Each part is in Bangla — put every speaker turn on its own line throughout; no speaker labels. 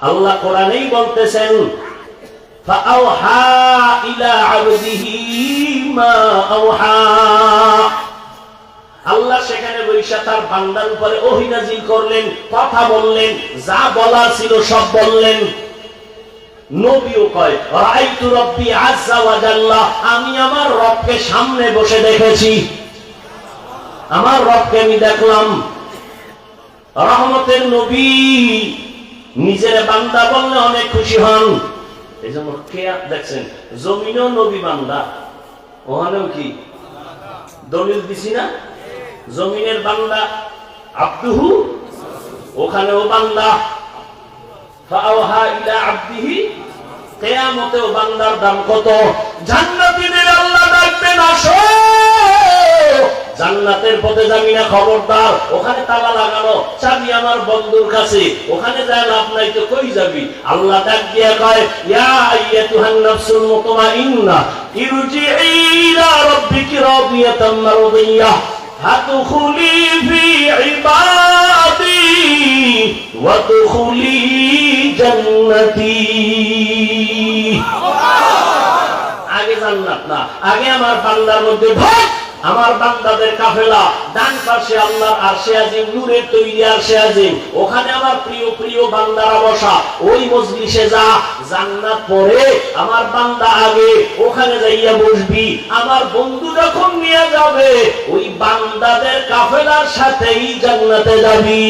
আল্লাহ কোরআনেই বলতেছেন আল্লাহ সেখানে বৈশা তার বান্দার উপরে অহিনাজিল করলেন, কথা বললেন, যা বলা ছিল সব বললেন। নবীও কয় রব্বি আজ্জা আমি আমার রবকে সামনে বসে দেখেছি। আমার রবকে আমি দেখলাম। রহমতের নবী নিজের বান্দা বললে অনেক খুশি হন। এই জন্য দেখছেন? জমিনও নবী বান্দা। ওখানেও কি? দলিল দিছি না? জমিনের বান্দা আব্দুহু, ওখানেও বান্দা। ইলা আব্দিহি, কিয়ামতেও বান্দার দাম কত? জান্নাতীদের জান্নাতের পথে যাবি না, খবরদার। ওখানে তালা লাগানো। চাবি আমার বন্ধুর কাছে। ওখানে যায় লাভ নাই তো কই যাবি? আল্লাহ ডাক দিয়া কয়, ইয়া আইয়াতুহান নাফসুল মুতমাইন্না ইরজিই ইলা রাব্বিকি রাদিয়াতাম মারদিয়াহ হাতুখুলি ফি ইবাদি ওয়াদখুলি জান্নাতি। আগে জান্নাত না, আগে আমার বান্দার মধ্যে ঢোক আমার বান্দাদের কাফেলা, ডান পাশে আল্লাহর আরশে আজিম নূরের তৈরি আরশে আজিম ওখানে আমার প্রিয় প্রিয় বান্দারা বসা, ওই মজলিসে যা, জান্নাত পরে আমার বান্দা আগে ওখানে যাইয়া বসবি, আমার বন্ধু যখন নিয়ে যাবে, ওই বান্দাদের কাফেলার সাথেই জান্নাতে যাবি।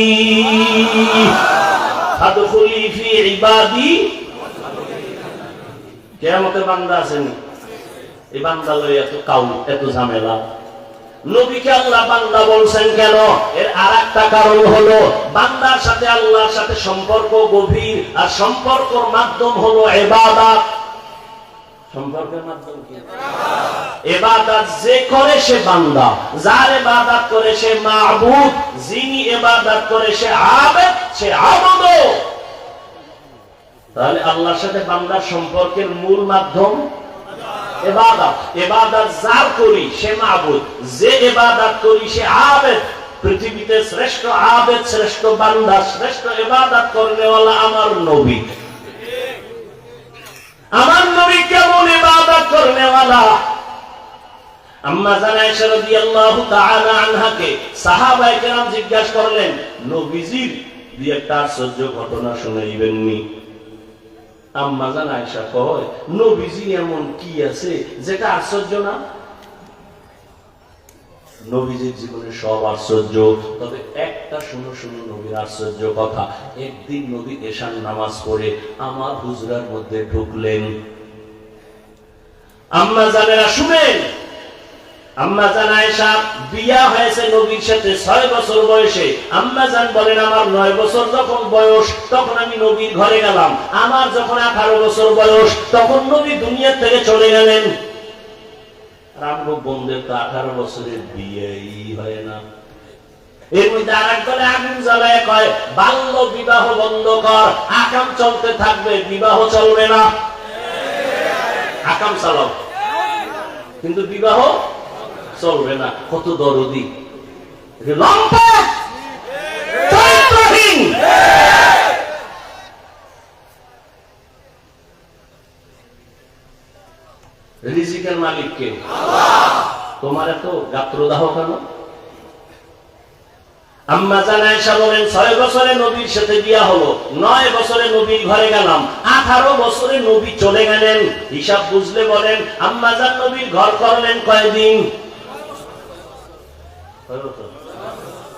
ফাদখুলি ফি ইবাদি। কেয়ামতের বান্দা আসেনি এই বান্দা লই এত কাউ এত ঝামেলা। নবীকে আল্লাহ বান্দা বলছেন কেন? এর আর একটা কারণ হলো, বান্দার সাথে আল্লাহর সাথে সম্পর্ক গভীর, আর সম্পর্কর মাধ্যম হলো যে যিনি তাহলে আল্লাহর সাথে বান্দার সম্পর্কের মূল মাধ্যম এবাদত এবাদত যার করি সে যে এবাদত করি সে আবেদ। পৃথিবীতে শ্রেষ্ঠ আবেদ, শ্রেষ্ঠ শ্রেষ্ঠ এবাদত আমার নবী। আমার নবী কেমন জিজ্ঞাসা করলেন, নবীজির দুই একটা আশ্চর্য ঘটনা শুনে শুনাইবেননি আম্মা আয়সা কয়, নবীজি এমন কি আছে যেটা আশ্চর্য না? নবীজির জীবনে সব আশ্চর্য, তবে একটা শুনো শুনো নবীর আশ্চর্য কথা। একদিন নবী এশান নামাজ পড়ে আমার হুজরার মধ্যে ঢুকলেন। আম্মা জানেরা শুনেন? ছয় বছর বয়সে। বলেন, আমার বছর যখন বয়স, তখন আমি নবীর ঘরে গেলাম। আমার যখন আঠারো বছর বয়স, তখন নবী চলে গেলেন। বিয়েই হয় না। এর মধ্যে আর বাল্য বিবাহ বন্ধ কর, আকাম চলতে থাকবে, বিবাহ চলবে না। আকাম চালাও। কিন্তু বিবাহ চলবে না, কত দরদি। রিজিকের মালিক কে? তোমার এত গাত্রদাহ কেন? আম্মা ছয় বছরে নবীর সাথে বিয়া হলো, নয় বছরে নবীর ঘরে গেলাম, আঠারো বছরে নবী চলে গেলেন। হিসাব বুঝলে বলেন, আম্মা জান নবীর ঘর করলেন কয়দিন?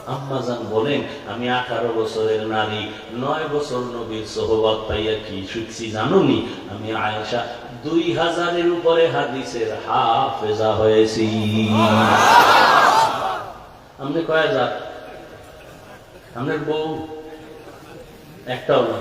আম্মাজান বলেন, আমি আঠারো বছরের নারী, নয় বছর নবীর পাইয়া কি জানুনি? আমি দুই হাজারের উপরে হাদিসের হাফেজা হয়েছি। বউ? একটাও না।